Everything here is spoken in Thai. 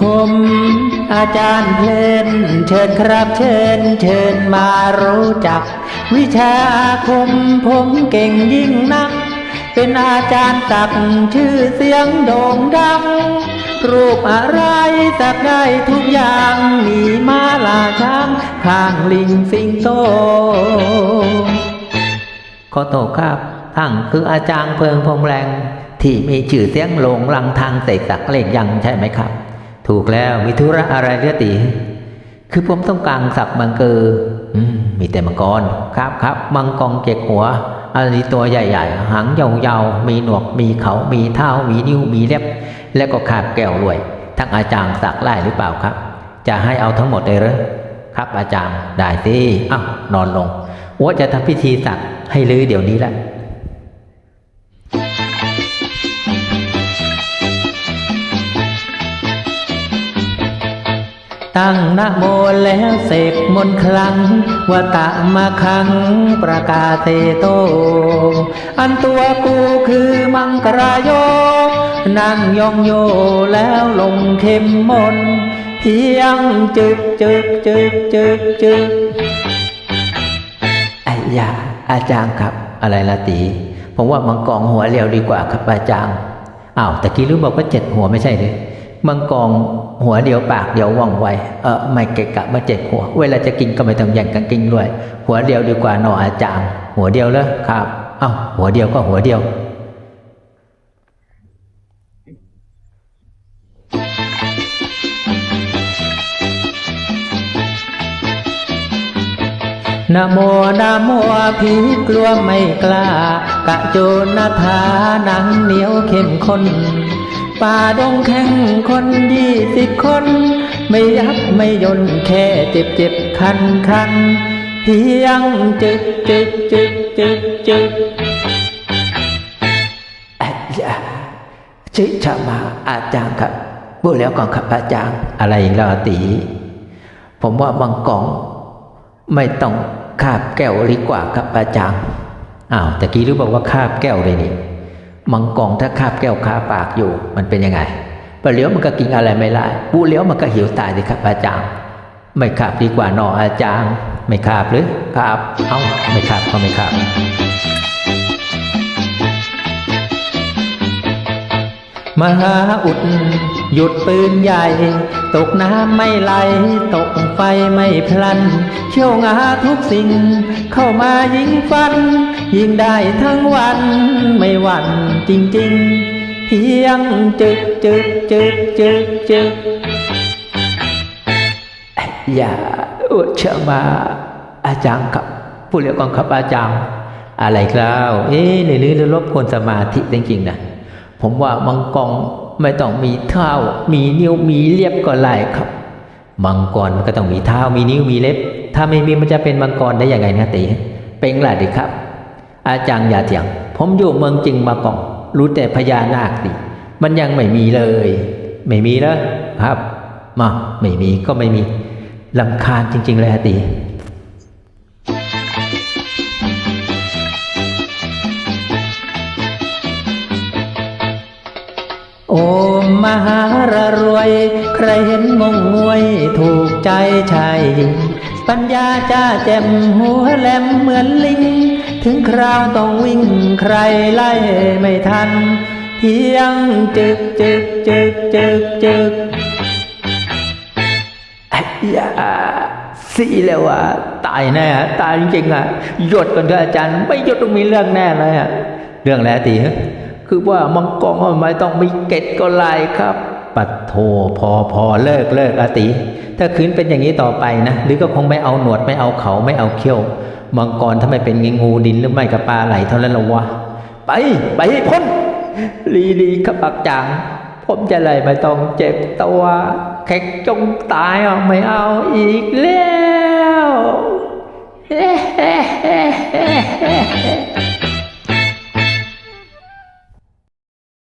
ผมอาจารย์เพลนเชิญครับเชิญเชิญมารู้จัก วิชาคมผมเก่งยิ่งนัก เป็นอาจารย์ตักชื่อเสียงโด่งดัง รูปอะไรสักได้ทุกอย่างมีมาลาช้างข้างลิงสิงโตขอโทษครับทั้งคืออาจารย์เพิงพงแรง ที่มีชื่อเสียงโลงลังทางเสกสักเลขยังใช่ไหมครับ ถูกแล้วมีธุระอะไรเรือตีคือผมต้องการสักมังเกอมีแต่มังกร ครับครับมังกรเจ็กหัว อันนี้ตัวใหญ่ๆ หางยาวๆ มีหนวก มีเขา มีเท้า มีนิ้ว มีเล็บ แล้วก็ขาบแก้วรวย ทั้งอาจารย์สักไล่หรือเปล่าครับ จะให้เอาทั้งหมดเลยหรือครับอาจารย์ ได้สิอ้าวนอนลงว่าจะทำพิธีสักให้ลือเดี๋ยวนี้แหละ ตั้งนะโมแล้วเสกมนคลังวตะมาคังประกาเตโต อันตัวกูคือมังกรายโยนั่งยองโยแล้วลงเข็มมนเพียงจึกจึกจึกจึกจึกไอ้ยาอาจารย์ครับ อะไรละตีผมว่ามังกรหัวเรียวดีกว่าครับอาจารย์อ้าวตะกี้รู้บอกว่าเจ็ดหัวไม่ใช่หรือ มังกรหัวเดียวปากเดียวว่องไวเออไม่เกะกะมาเจ็ดหัว เวลาจะกินก็ไม่ต้องแย่งกันกินด้วย หัวเดียวดีกว่าหนออาจารย์หัวเดียวเลยครับ เอ้าหัวเดียวก็หัวเดียวนะโมนะโมผีกลัวไม่กล้ากะโจนทาหนังเหนียวเข้มข้น ป่าดงแข่งคนยี่สิบคน ไม่ยับไม่ยนแค่เจ็บเจ็บคันคันเพียงจึกจึกจึกจึกจึกอาจารย์ชิชามาอาจารย์ครับพูดแล้วก่อนครับอาจารย์อะไรอีกแล้วอาตีผมว่ามังกรไม่ต้องคาบแก้วดีกว่าครับอาจารย์อ้าวตะกี้รู้บอกว่าคาบแก้วเลยนี่ มังกรถ้าคาบแก้วคาปากอยู่ มันเป็นยังไงปลาเหลียวมันก็กินอะไรไม่ได้ปูเหลียวมันก็หิวตายสิครับอาจารย์ไม่คาบดีกว่าหนออาจารย์ไม่คาบหรือคาบเอ้าไม่คาบก็ไม่คาบมหาอุด หยุดปืนใหญ่ ตกน้ำไม่ไหล ตกไฟไม่พลันเชี่ยวงาทุกสิ่ง เข้ามายิงฟัน ยิงได้ทั้งวันไม่หวั่นจริง ๆ เพียงจึกจึกจึกจึกจึกอย่าอุดเชอมาอาจารย์ครับ ผู้เรียกกองครับอาจารย์อะไรครับเอ๊ะหรือหรือรบกวนสมาธิจริงๆนะผมว่ามังกร ไม่ต้องมีเท้า มีนิ้วมีเล็บก็ไล่ครับมังกรมันก็ต้องมีเท้ามีนิ้วมีเล็บ ถ้าไม่มีมันจะเป็นมังกรได้ยังไงนะตีเป็นแหละดิครับ อาจารย์อย่าเถียง ผมอยู่เมืองจริงมาก่อนรู้แต่พญานาคดิมันยังไม่มีเลย ไม่มีแล้วครับ มาไม่มีก็ไม่มีลำคาญจริง ๆ เลยฮะตี มหารรวย ใครเห็นงงงวยถูกใจชายหญิง ปัญญาจ้าแจ่มหัวแหลมเหมือนลิง ถึงคราวต้องวิ่งใครไล่ไม่ทัน เพียงจึกจึกจึกจึกจึกอ้ยาสิแล้วอะตายแน่ตายจริงๆอะหยดก่อนเถอะอาจารย์ ไม่หยดต้องมีเรื่องแน่เลยอะเรื่องอะไรตีฮะ คือว่ามังกรไม่ต้องมีเกตก็ไลครับ ปัดโทพอพอเลิกเลิกอติ ถ้าคืนเป็นอย่างนี้ต่อไปนะ หรือก็คงไม่เอาหนวดไม่เอาเขาไม่เอาเขี้ยวมังกรถ้าไม่เป็นงูดินหรือไม่กับปลาไหลเท่านั้นละวะ ไปไปพ้นลีลีครับอักจางผมจะเลยไม่ต้องเจ็บตัวแขกจงตายอะไม่เอาอีกแล้ว